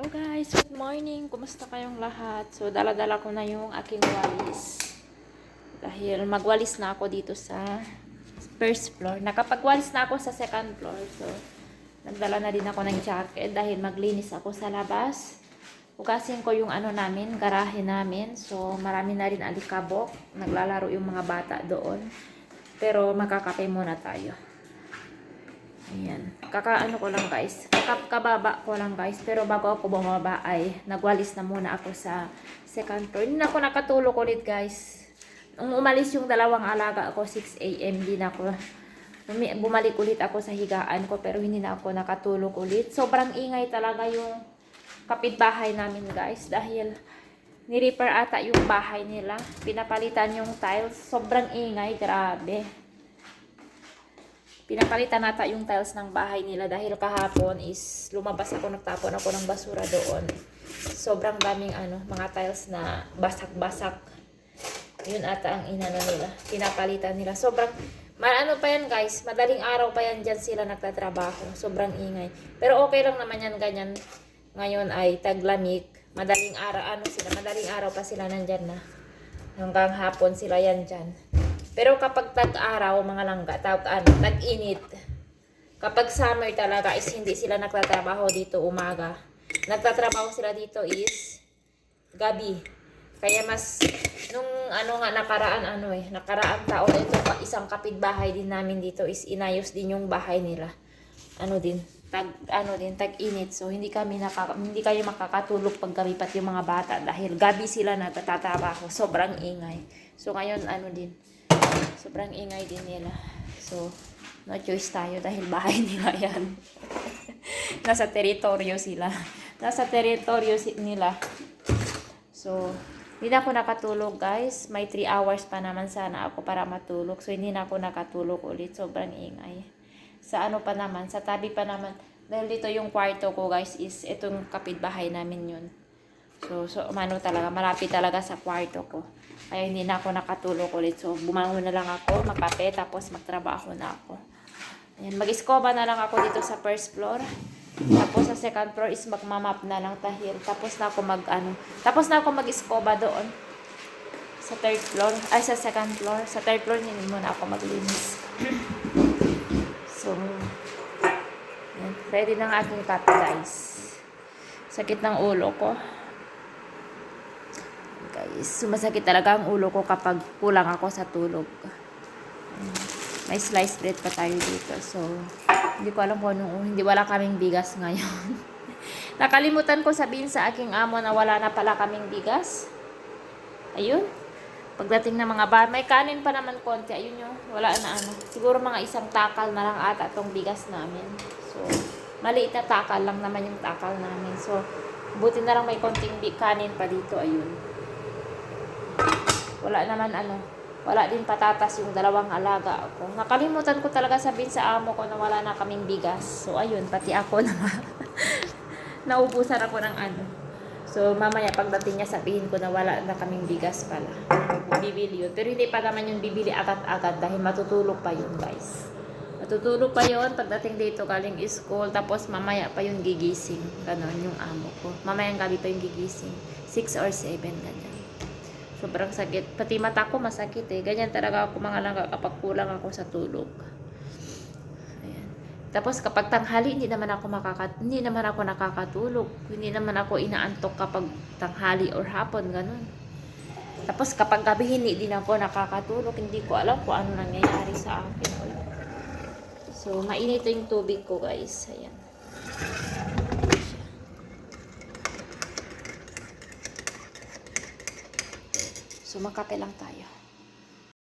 Hello guys, good morning. Kumusta kayong lahat? So, dala-dala ko na yung aking walis. Dahil magwalis na ako dito sa first floor. Nakapagwalis na ako sa second floor. So, nagdala na din ako ng jacket dahil maglinis ako sa labas. Ugasin ko yung ano namin, garahe namin. So, marami na rin alikabok. Naglalaro yung mga bata doon. Pero makakape muna tayo. Ayan. Kakaano ko lang guys. Kakababa ko lang guys. Pero bago ako bumaba ay nagwalis na muna ako sa second floor. Hindi na ako nakatulog ulit guys. Nung umalis yung dalawang alaga ako 6 a.m. Hindi na ako bumalik ulit ako sa higaan ko pero hindi na ako nakatulog ulit. Sobrang ingay talaga yung kapitbahay namin guys dahil ni-repair ata yung bahay nila. Pinapalitan yung tiles. Sobrang ingay. Grabe pinapalitan nata yung tiles ng bahay nila dahil kahapon is lumabas ako, nagtapon ako ng basura doon. Sobrang daming ano, mga tiles na basak-basak. Yun ata ang inano nila. Pinapalitan nila. Sobrang, ano pa yan guys, madaling araw pa yan dyan sila nagtatrabaho. Sobrang ingay. Pero okay lang naman yan ganyan. Ngayon ay taglamig. Madaling araw, ano sila, madaling araw pa sila nandyan na. Hanggang hapon sila yan dyan. Pero kapag tag-araw, mga langga, tag, ano, tag-init, kapag summer talaga is hindi sila nagtatrabaho dito umaga. Nagtatrabaho sila dito is gabi. Kaya mas, nung ano nga, nakaraan ano eh, nakaraan taon, ito pa, isang kapitbahay din namin dito is inayos din yung bahay nila. Ano din, tag, ano din, tag-init. So, hindi kami nakaka, hindi kayo makakatulog pag gabi pati yung mga bata dahil gabi sila nagtatrabaho. Sobrang ingay. So, ngayon, ano din, sobrang ingay din nila. So, no choice tayo dahil bahay nila yan. Nasa teritoryo sila. Nasa teritoryo nila. So, hindi ako nakatulog guys. May 3 hours pa naman sana ako para matulog. So, hindi na ako nakatulog ulit. Sobrang ingay. Sa ano pa naman, sa tabi pa naman. Dahil dito yung kwarto ko guys is itong kapitbahay namin yun. So, so umano talaga, malapit talaga sa kwarto ko. Kaya hindi na ako nakatulog ulit. So, bumangon na lang ako, magkape, tapos magtrabaho na ako. Ayan, mag-iskoba na lang ako dito sa first floor. Tapos sa second floor is magmamap na lang tahil. Tapos na ako mag, ano, tapos na ako mag-iskoba doon. Sa third floor, ay sa second floor. Sa third floor, hindi muna ako maglinis. so, ayan, ready na ang aking kape guys. Sakit ng ulo ko. Sumasakit talaga ang ulo ko kapag kulang ako sa tulog. May sliced bread pa tayo dito. So, hindi ko alam kung anong, hindi wala kaming bigas ngayon. Nakalimutan ko sabihin sa aking amo na wala na pala kaming bigas. Ayun. Pagdating ng mga bar, may kanin pa naman konti. Ayun yung, wala na ano. Siguro mga isang takal na lang ata tong bigas namin. So, maliit na takal lang naman yung takal namin. So, buti na lang may konting kanin pa dito. Ayun wala naman ano, wala din patatas yung dalawang alaga ako. Nakalimutan ko talaga sabihin sa amo ko na wala na kaming bigas. So ayun, pati ako na naubusan ako ng ano. So mamaya pagdating niya sabihin ko na wala na kaming bigas pala. Bibili yun. Pero hindi pa naman yung bibili agad-agad dahil matutulog pa yun guys. Matutulog pa yun pagdating dito galing school. Tapos mamaya pa yung gigising. Ganon yung amo ko. Mamayang gabi pa yung gigising. 6 or 7 ganyan. Sobrang sakit. Pati mata ko masakit eh. Ganyan talaga ako mga langga kapag kulang ako sa tulog. Ayan. Tapos kapag tanghali, hindi naman ako makaka hindi naman ako nakakatulog. Hindi naman ako inaantok kapag tanghali or hapon, ganun. Tapos kapag gabi, hindi din ako nakakatulog. Hindi ko alam kung ano nangyayari sa akin. So, mainit yung tubig ko, guys. Ayan. So, magkape lang tayo.